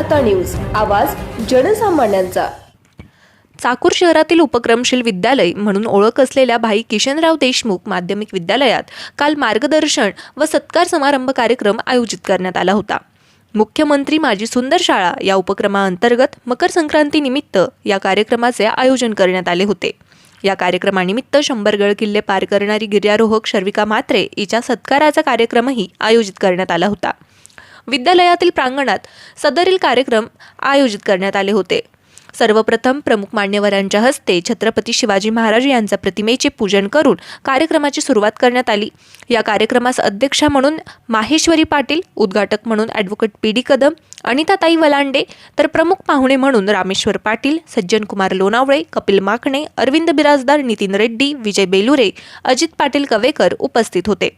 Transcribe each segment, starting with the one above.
वार्ता न्यूज. आवाज जनसामान्यांचा. चाकूर शहरातील उपक्रमशील विद्यालय म्हणून ओळख असलेल्या भाई किशनराव देशमुख माध्यमिक विद्यालयात काल मार्गदर्शन व सत्कार समारंभ कार्यक्रम आयोजित करण्यात आला होता. मुख्यमंत्री माझी सुंदर शाळा या उपक्रमाअंतर्गत मकर संक्रांतीनिमित्त या कार्यक्रमाचे आयोजन करण्यात आले होते. या कार्यक्रमानिमित्त शंभरगड किल्ले पार करणारी गिर्यारोहक शर्विका म्हात्रे हिच्या सत्काराचा कार्यक्रमही आयोजित करण्यात आला होता. विद्यालयातील प्रांगणात सदरील कार्यक्रम आयोजित करण्यात आले होते. सर्वप्रथम प्रमुख मान्यवरांच्या हस्ते छत्रपती शिवाजी महाराज यांच्या प्रतिमेचे पूजन करून कार्यक्रमाची सुरुवात करण्यात आली. या कार्यक्रमास अध्यक्षा म्हणून माहेश्वरी पाटील उद्घाटक म्हणून advocate P D Kadam Anitatai Walande तर प्रमुख पाहुणे म्हणून रामेश्वर पाटील सज्जन कुमार लोणावळे कपिल माकणे अरविंद बिराजदार नितीन रेड्डी विजय बेलुरे अजित पाटील कवेकर उपस्थित होते.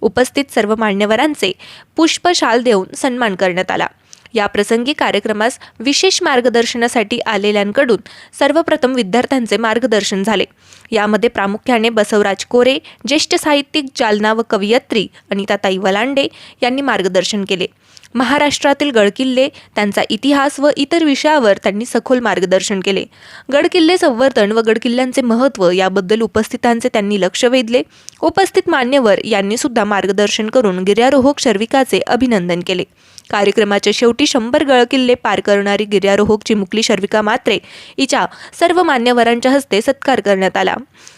उपस्थित सर्व मान्यवरांचे पुष्पशाल देऊन सन्मान करण्यात आला. या प्रसंगी कार्यक्रमास विशेष मार्गदर्शनासाठी आलेल्यांकडून सर्वप्रथम विद्यार्थ्यांचे मार्गदर्शन झाले. यामध्ये प्रामुख्याने बसवराज कोरे ज्येष्ठ साहित्यिक जालना व कवयित्री अनिताताई वलांडे यांनी मार्गदर्शन केले. महाराष्ट्रातील गडकिल्ले त्यांचा इतिहास व इतर विषयावर त्यांनी सखोल मार्गदर्शन केले. गडकिल्ले संवर्धन व गडकिल्ल्यांचे महत्त्व याबद्दल उपस्थितांचे त्यांनी लक्ष वेधले. उपस्थित मान्यवर यांनी सुद्धा मार्गदर्शन करून गिर्यारोहक शर्विकाचे अभिनंदन केले. कार्यक्रमाच्या शेवटी शंभर गडकिल्ले पार करणारी गिर्यारोहक चिमुकली शर्विका मात्रे हिच्या सर्व मान्यवरांच्या हस्ते सत्कार करण्यात आला.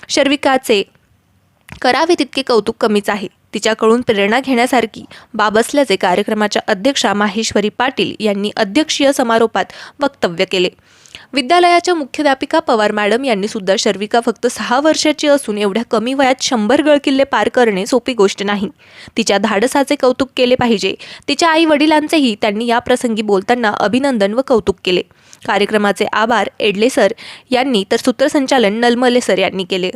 शर्विकाचे करावे तितके कौतुक कमीच आहे. तिच्याकडून प्रेरणा घेण्यासारखी बाब असल्याचे कार्यक्रमाच्या अध्यक्षा माहेश्वरी पाटील यांनी अध्यक्षीय समारोपात वक्तव्य केले. विद्यालयाच्या मुख्याध्यापिका पवार मॅडम यांनी सुद्धा शर्विका फक्त सहा वर्षाची असून एवढ्या कमी वयात शंभर गडकिल्ले पार करणे सोपी गोष्ट नाही. तिच्या धाडसाचे कौतुक केले पाहिजे. तिच्या आई वडिलांचेही त्यांनी या प्रसंगी बोलताना अभिनंदन व कौतुक केले. कार्यक्रमाचे आभार एडले सर यांनी तर सूत्रसंचालन नलमले सर यांनी केले.